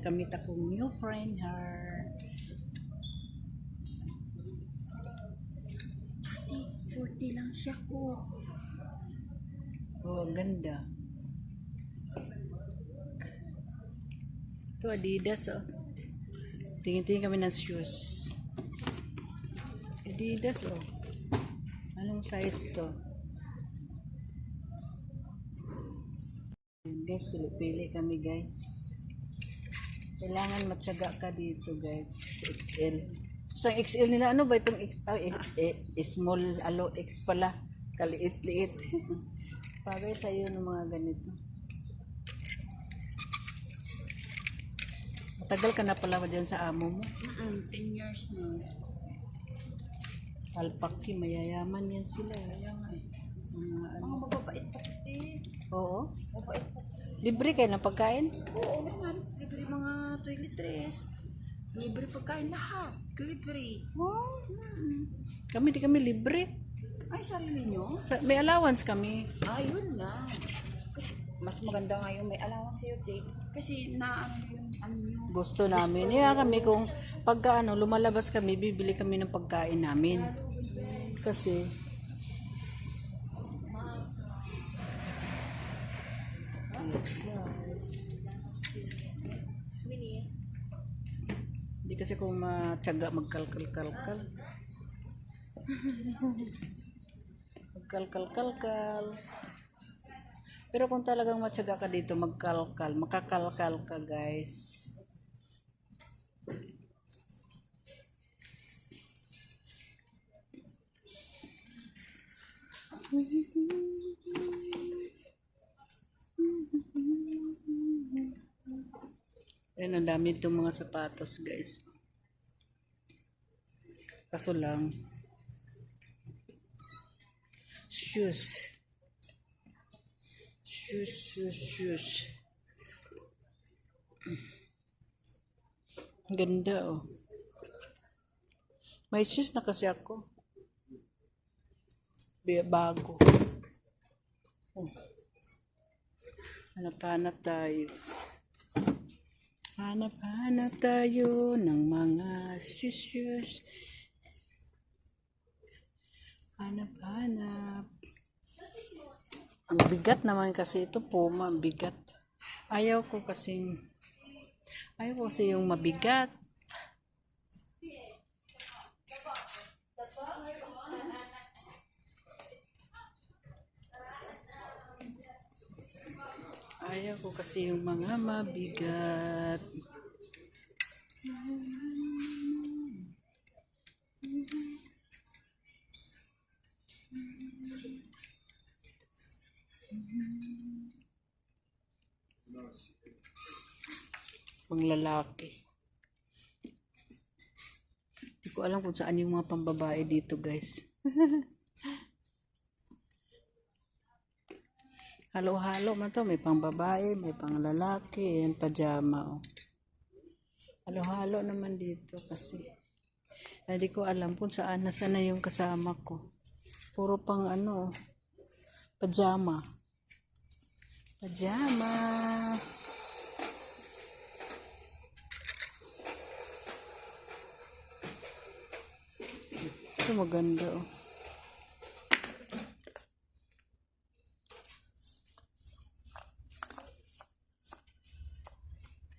nakamit akong new friend her. 40 lang siya ko. Oh, ang ganda. Ito Adidas oh. Tingin-tingin kami ng shoes. Adidas oh. Anong size to? Guys, pili-pili kami guys. Kailangan matyaga ka dito guys. XL. Sa XL nila, ano ba itong X? Ah, eh, eh, small, alo, X pala. Kaliit-liit. Bagay sa'yo ng mga ganito. Matagal ka na pala ba dyan sa amo mo? Mm 10 years na. Alpaki, mayayaman yan sila. Eh. Mga ano. Mga mababait pa. Oo. Mabait pa. Libre kayo ng pagkain? Oo naman. Toiletries. Libre pagkain lahat. Libre. Wow. Hmm. Kami, di kami libre. Ay, sarili nyo? Sa, may allowance kami. Ayun na. Kasi mas maganda nga yung may allowance sa'yo, Dave. Kasi na ano yung ano yung Gusto namin. Kaya kami kung pagka ano, lumalabas kami, bibili kami ng pagkain namin. Kasi, Hindi kasi kung matyaga magkalkal-kalkal. Magkalkal-kalkal. Pero kung talagang matyaga ka dito, magkalkal, makakalkal ka guys. Ayan, ang dami itong mga sapatos guys. Kaso lang, shoes. Shoes, shoes, shoes. Ganda oh. May shoes na kasi ako. Bago. Oh. Hanap-hanap tayo. Hanap-hanap tayo ng mga shoes. Hanap-hanap. Ang bigat naman kasi ito, Puma, ang bigat. Ayaw ko kasi, ayaw ko kasi yung mabigat. Ayaw ko kasi yung mga mabigat. Pang lalaki. Hindi ko alam kung saan yung mga pambabae dito, guys. Halo-halo man to. May pang babae, may pang lalaki, yung pajama. Oh. Halo-halo naman dito kasi. Hindi ko alam kung saan na yung kasama ko. Puro pang ano, pajama. Pajama. Ito maganda oh.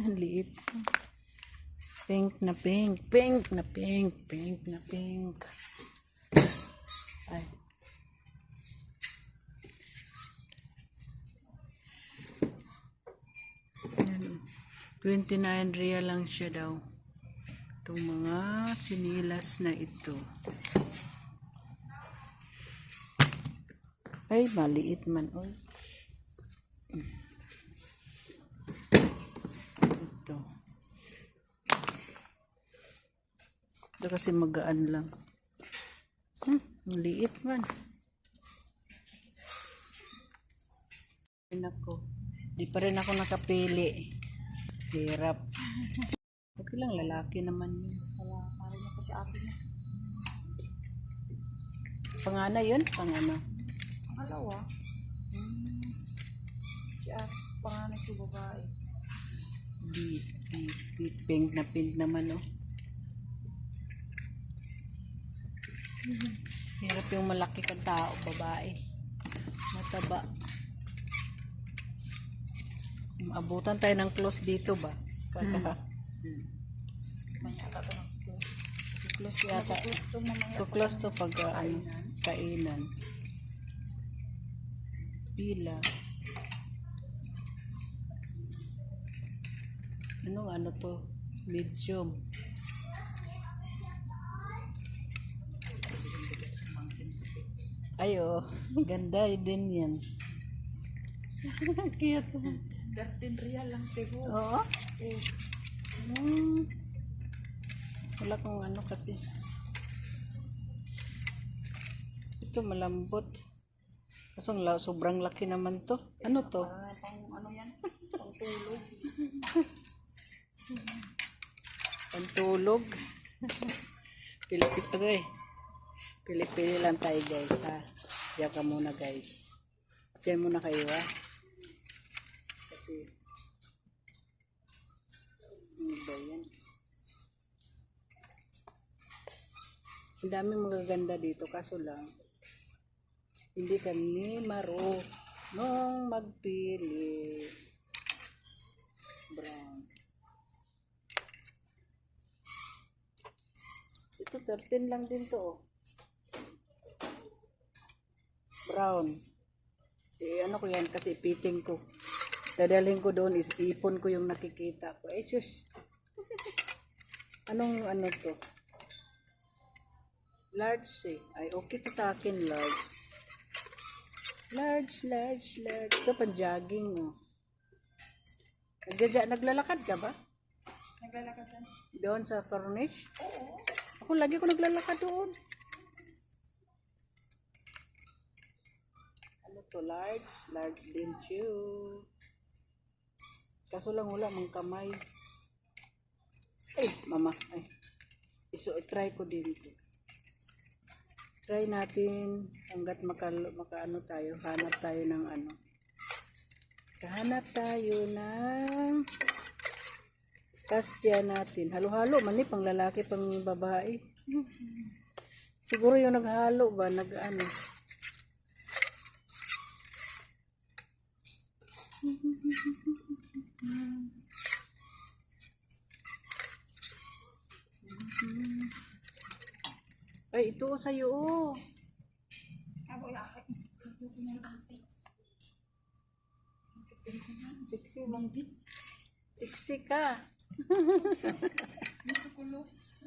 Ang liit. Pink na pink. Pink na pink. Pink na pink. Ay. Ayan, 29 real lang siya daw. Itong mga sinilas na ito. Ay, maliit man. Oy. Ito. Ito kasi magaan lang. Hmm, maliit man. Ay, Nako. Di pa rin ako nakapili. Hirap. Okay lang, lalaki naman yun. wala parang na kasi akin na. Pangana yun? Pangana. Pangalawa. Hmm. Si As, panganay ko babae. Di. Pi- Pink na pink naman, oh. Hirap yung malaki kang tao, babae. Mataba. Abutan tayo ng close dito ba? Kaka. Manya ka to. Close yata. Gusto mo mga To close to pag uh, ano, kainan. Pila. Anong ano to? Medium. Ayo, ganda din yan. Cute. 13 real lang tego. Oo. Hmm. Wala kong ano kasi. Ito malambot. Kaso sobrang laki naman to. Ano to? Pang ano yan? Pang tulog. Pantulog. Pilipit eh. Pili-pili lang tayo guys ha. Diyan ka muna guys. Diyan muna kayo ha. Kasi ano ba yan? Ang dami magaganda dito kaso lang hindi kami maro nung magpili. Brown. Ito 13 lang din to. oh. Brown. Eh, ano ko yan kasi piting ko. Dadalhin ko doon, ipon ko yung nakikita ko. Eh, sus. Anong ano to? Large eh. Ay, okay to sa akin, large. Large, large, large. Ito pang jogging, oh. Nagdadya, naglalakad ka ba? Naglalakad saan? Doon sa Cornish? Oo. Ako lagi ko naglalakad doon. To, large? Large din chew. Kaso lang wala mang kamay. Ay, mama. Ay. Iso, try ko din to. Try natin hanggat maka, makaano tayo, hanap tayo ng ano. Kahanap tayo ng kasya natin. Halo-halo man ni pang lalaki pang babae. Siguro yung naghalo ba nag Ay, ito sa iyo. oh. Sex. Sexy mong bit. Sexy ka. Kulos.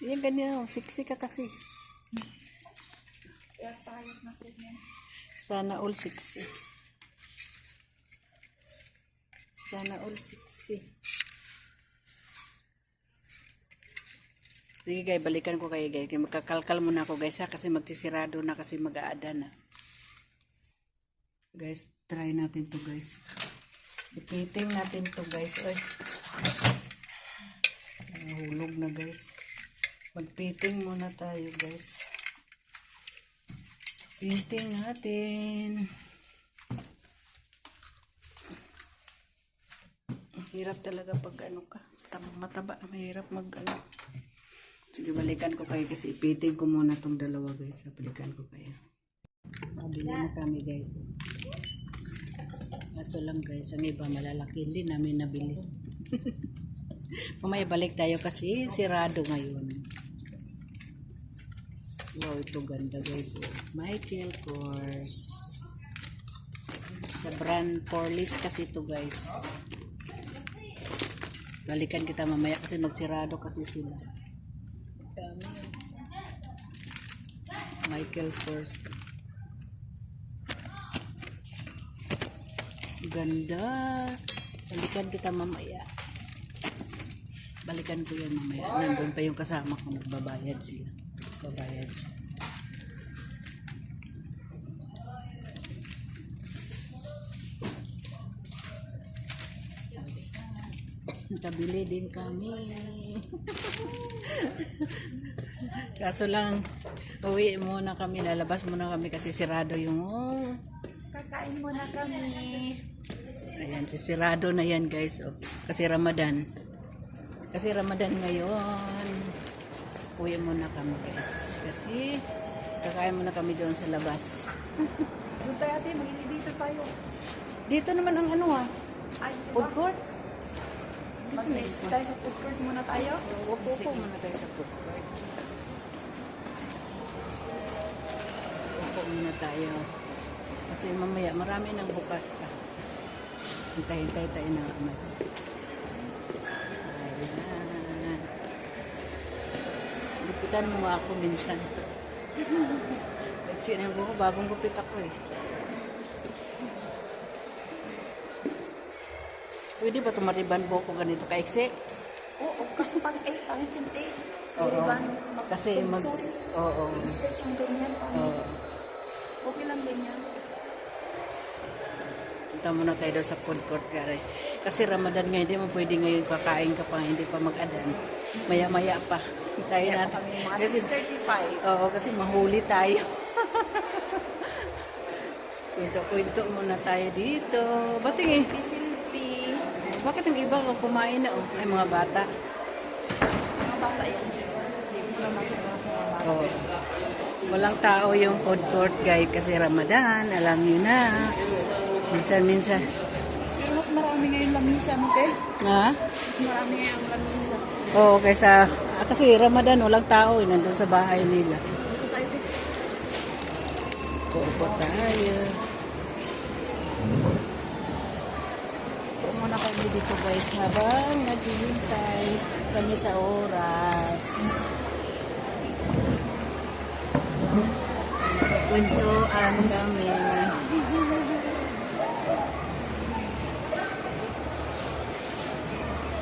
Yan ganyan, oh. sexy ka kasi. Sana all sexy. Sana all sexy. Sige guys, balikan ko kayo guys. Magkakalkal muna ako guys ha, kasi magtisirado na kasi mag-aada na. Guys, try natin to guys. Ipiting natin to guys. Oy. Nahulog na guys. Magpiting muna tayo guys. Piting natin. Hirap talaga pag ano ka. Mataba. Mahirap mag ano. Sige, balikan ko kayo kasi ipiting ko muna tong dalawa guys. Balikan ko kayo. Nabili na kami guys. Kaso lang guys, ang iba malalaki. Hindi namin nabili. Mamaya balik tayo kasi sirado ngayon. Wow, ito ganda guys. Oh. Michael Kors. Sa brand Porlis kasi ito guys. Balikan kita mamaya kasi magsirado kasi sila. Michael Kors. Ganda. Balikan kita mamaya. Balikan ko yan mamaya. Nandun pa yung kasama ko. Magbabayad sila. Babayad. Nakabili din kami. Kaso lang, uwi muna kami, lalabas muna kami kasi sirado yung, oh, Kakain muna kami. Ayan, sisirado na yan guys. Oh, kasi Ramadan. Kasi Ramadan ngayon. Uwi muna kami guys. Kasi kakain muna kami doon sa labas. Doon tayo ate, mag dito tayo. Dito naman ang ano ah. Food court. Mag-taste tayo sa food court muna tayo. Upo po muna tayo sa food court. Upo muna tayo. Kasi mamaya marami nang bukas pa. Hintay-hintay tayo na ano. Ayan. Gupitan mo ako minsan. Nagsinang ko, bagong gupit ako eh. Pwede ba tumariban po ko ganito kaiksi? Oo, kasi pang eh, pang tinti. Oo. Iriban, Kasi mag... Oo. Stretch ang ganyan. Oo. Okay lang ganyan. Punta muna tayo doon sa food court kare. Kasi Ramadan nga, hindi mo pwede ngayon kakain ka pa, hindi pa mag-adan. Maya-maya pa. Tayo Kaya natin. Kasi, 635. oo, kasi mahuli tayo. Kwento-kwento muna tayo dito. Ba't yung, Pisilpi. Bakit ang iba kumain na oh? Ay, mga bata. Mga bata yan. Oo. Walang tao yung food court guys kasi Ramadan, alam niyo na. Minsan-minsan. Pero mas marami ngayon lamisa mo, te. Ha? Mas marami ngayon lamisa. Oo, kaysa, ah, kasi Ramadan, walang tao eh, nandun sa bahay nila. Dito tayo, te. Uupo tayo. Upo muna kami dito guys habang naghihintay kami sa oras. Kwentuan kami.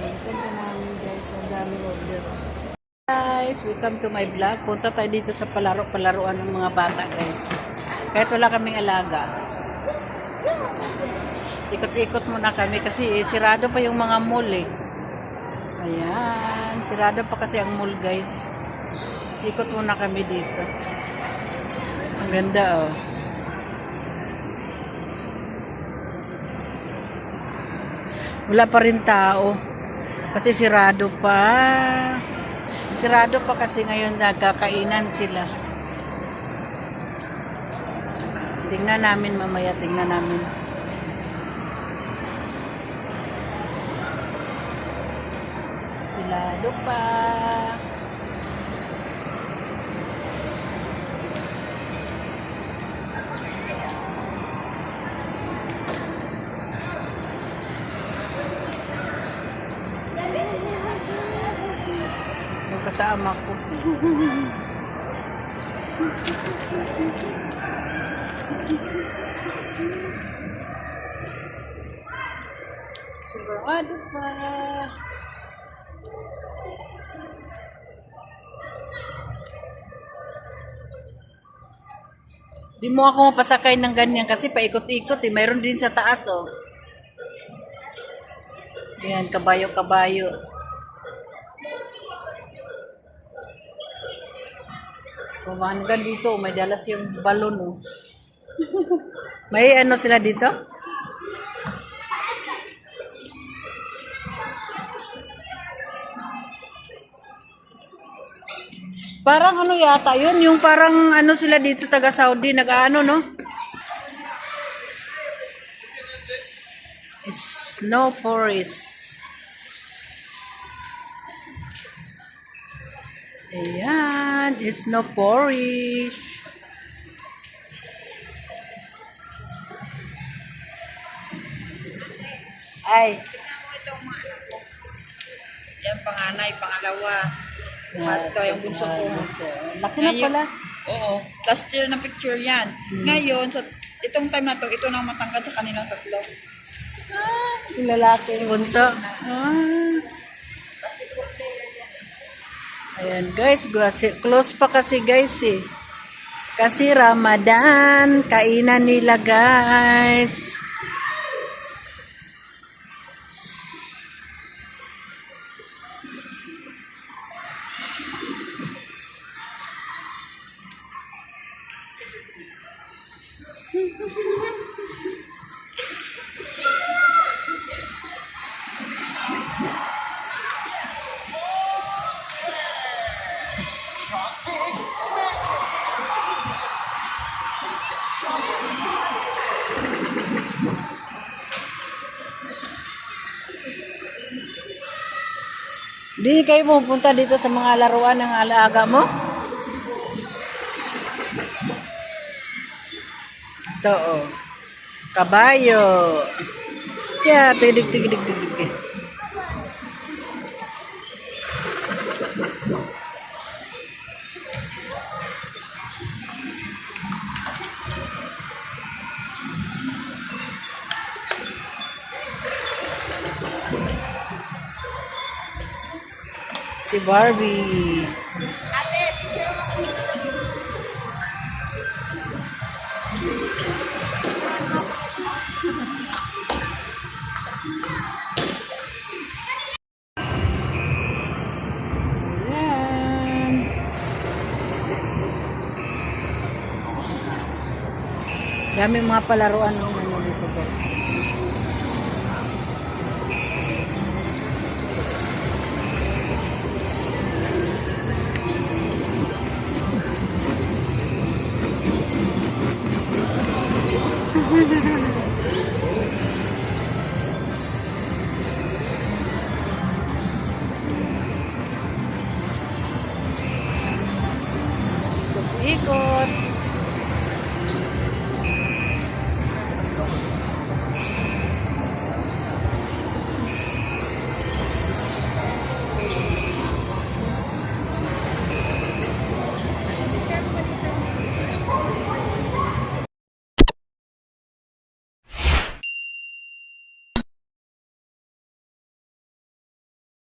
Kwentuan namin guys, ang dami order. Guys, welcome to my vlog. Punta tayo dito sa palaro-palaruan ng mga bata, guys. Kahit wala kaming alaga. Ikot-ikot muna kami kasi sirado pa yung mga mall eh. Ayan, sirado pa kasi ang mall, guys. Ikot muna kami dito. Ang ganda, oh. Wala pa rin tao. Kasi sirado pa. Sirado pa kasi ngayon nagkakainan sila. Tingnan namin mamaya, tingnan namin. Sirado pa. Yung kasama ko. Sigurado pa. Di mo ako mapasakay ng ganyan kasi paikot-ikot eh. Mayroon din sa taas oh. Yan, kabayo-kabayo. Kung hanggang dito, may dalas yung balon oh. may ano sila dito? Parang ano yata yun, yung parang ano sila dito taga Saudi, nag-ano no? Snow forest. Ayan, snow forest. Ay, Yan, panganay, pangalawa. Ah, Ito yung bunso ko. Laki na Ngayon- pala. Oo. Last year na picture yan. Ngayon, sa itong time na to, ito na ang matangkad sa kanilang tatlo. Yung lalaki. Yung bunso. Ah. Ayan guys, close pa kasi guys eh. Kasi Ramadan, kainan nila guys. Di kayo pupunta dito sa mga laruan ng alaga mo? Ito, oh. Kabayo. Tiya, tigidig, tigidig, tigidig. Si Barbie. Dami mga palaruan